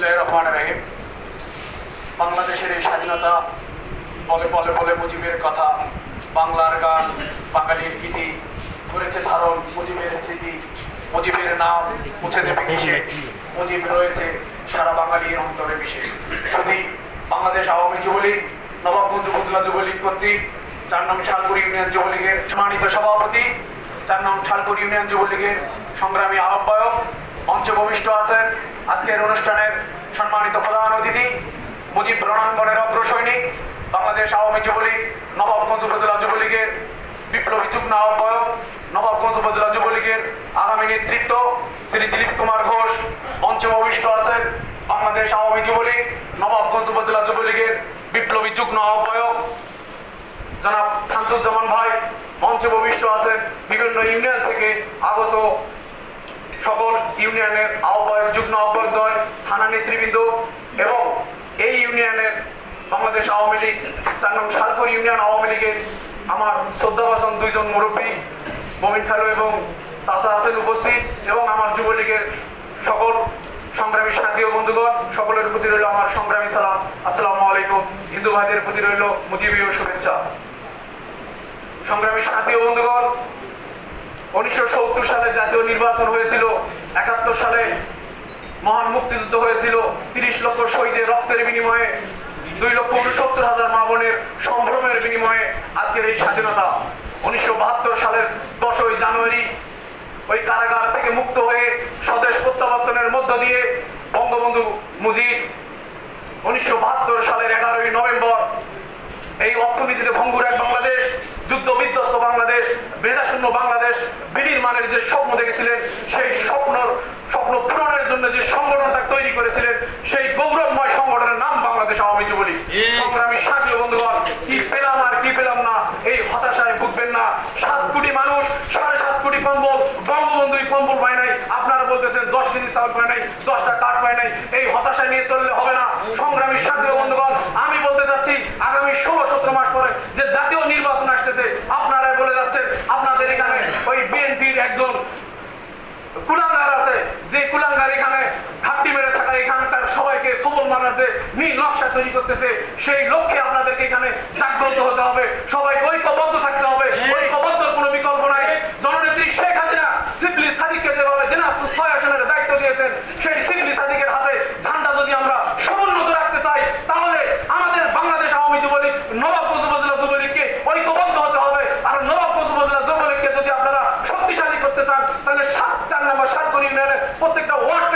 বিসমিল্লাহির রহমানির রহিম। বাংলাদেশের এই স্বাধীনতা বলে বলে বলে মুজিবের কথা, বাংলার গান, বাঙালির গীতি করেছে ধারণ, মুজিবের স্মৃতি, মুজিবের নাম মুছে দেবে কিসে মুজিব রয়েছে সারা বাঙালির অন্তরে বিশেষ শুধু বাংলাদেশ আওয়ামী যুবলীগ নবাবগঞ্জ উপজেলা যুবলীগ কর্তৃক চার নং শালপুর ইউনিয়ন যুবলীগের সম্মানিত সভাপতি চার নং শালপুর ইউনিয়ন যুবলীগের সংগ্রামী আহ্বায়ক মঞ্চে ভূমিষ্ঠ আছেন আজকের অনুষ্ঠানের সম্মানিত প্রধান অতিথি, মুজিব রণাঙ্গনের অগ্রসৈনিক, বাংলাদেশ আওয়ামী যুবলীগ নবাবগঞ্জ উপজেলা যুবলীগের বিপ্লবী যুগ্ম আহ্বায়ক নবাবগঞ্জ উপজেলা যুবলীগের আগামী নেতৃত্ব শ্রী দিলীপ কুমার ঘোষ মঞ্চে ভূমিষ্ঠ আছেন বাংলাদেশ আওয়ামী যুবলীগ নবাবগঞ্জ উপজেলা যুবলীগের বিপ্লবী যুগ্ম আহ্বায়ক। জনাব শামসুজ্জামান ভাই মঞ্চে ভূমিষ্ঠ আছেন, বিভিন্ন ইউনিয়ন থেকে আগত সকল ইউনিয়নের আহ্বায়ক, যুগ্ম আহ্বায়কদ্বয় থানা নেতৃবৃন্দ এবং এই ইউনিয়নের বাংলাদেশ আওয়ামী লীগ, চার নং শালপুর ইউনিয়ন আওয়ামী লীগের আমার শ্রদ্ধাবাসন দুইজন মুরব্বী, মমিন খালু এবং চাচা আছেন উপস্থিত এবং আমার যুবলীগের সকল সংগ্রামী সাথী ও বন্ধুগণ, সকলের প্রতি রইল আমার সংগ্রামী সালাম। আসসালামু আলাইকুম। হিন্দু ভাইদের প্রতি রইল মুজিবীয় শুভেচ্ছা। সংগ্রামী সাথী ও বন্ধুগণ উনিশশো সত্তর সালে জাতীয় নির্বাচন হয়েছিল, একাত্তর সালে মহান মুক্তিযুদ্ধ হয়েছিল, তিরিশ লক্ষ শহীদের রক্তের বিনিময়ে, দুই লক্ষ উনসত্তর হাজার মা বোনের সম্ভ্রমের বিনিময়ে আজকের এই স্বাধীনতা। উনিশশো বাহাত্তর সালের দশই জানুয়ারি ওই কারাগার থেকে মুক্ত হয়ে স্বদেশ প্রত্যাবর্তনের মধ্য দিয়ে বঙ্গবন্ধু মুজিব উনিশশো বাহাত্তর সালের এগারোই নভেম্বর এই অর্থনীতিতে ভঙ্গুর এক বাংলাদেশ বেদাশূন্য বাংলাদেশ বিনির মানের যে স্বপ্ন দেখেছিলেন সেই স্বপ্নর স্বপ্ন পূরণের জন্য যে সংগঠনটা তৈরি করেছিলেন সেই গৌরবময় সংগঠনের নাম বাংলাদেশ আওয়ামী যুবলীগ সংগ্রামী সাথী বন্ধুগণ কি পেলাম আর কি পেলাম না এই হতাশায় ভুগবেন না। সাত কোটি মানুষ সাড়ে সাত কোটি কম্বল বঙ্গবন্ধুই কম্বল পায় নাই আপনারা বলতেছেন দশ কেজি চাউল পায় নাই দশটা কাঠ পায় নাই এই হতাশা নিয়ে চললে হবে না। সংগ্রামী সাথী বন্ধুগণ আমি বলতে চাচ্ছি আগামী ষোলো সতেরো মাস পরে যে জাতীয় নির্বাচন যে কুলাঙ্গার এখানে ঘাপটি মেরে থাকা এখানকার সবাইকে সবল মানার যে নীল নকশা তৈরি করতেছে সেই লক্ষ্যে আপনাদেরকে এখানে জাগ্রত হতে হবে। সবাই ঐক্যবদ্ধ থাকতে হবে। ঐক্যবদ্ধ কোনো বিকল্প নাই। জননেত্রী শেখ হাসিনা সিপলি সাদিককে যেভাবে দিনাজপুর ছয় আসনের দায়িত্ব দিয়েছেন তাহলে সাত চার নম্বর সাত গরিব প্রত্যেকটা ওয়ার্ড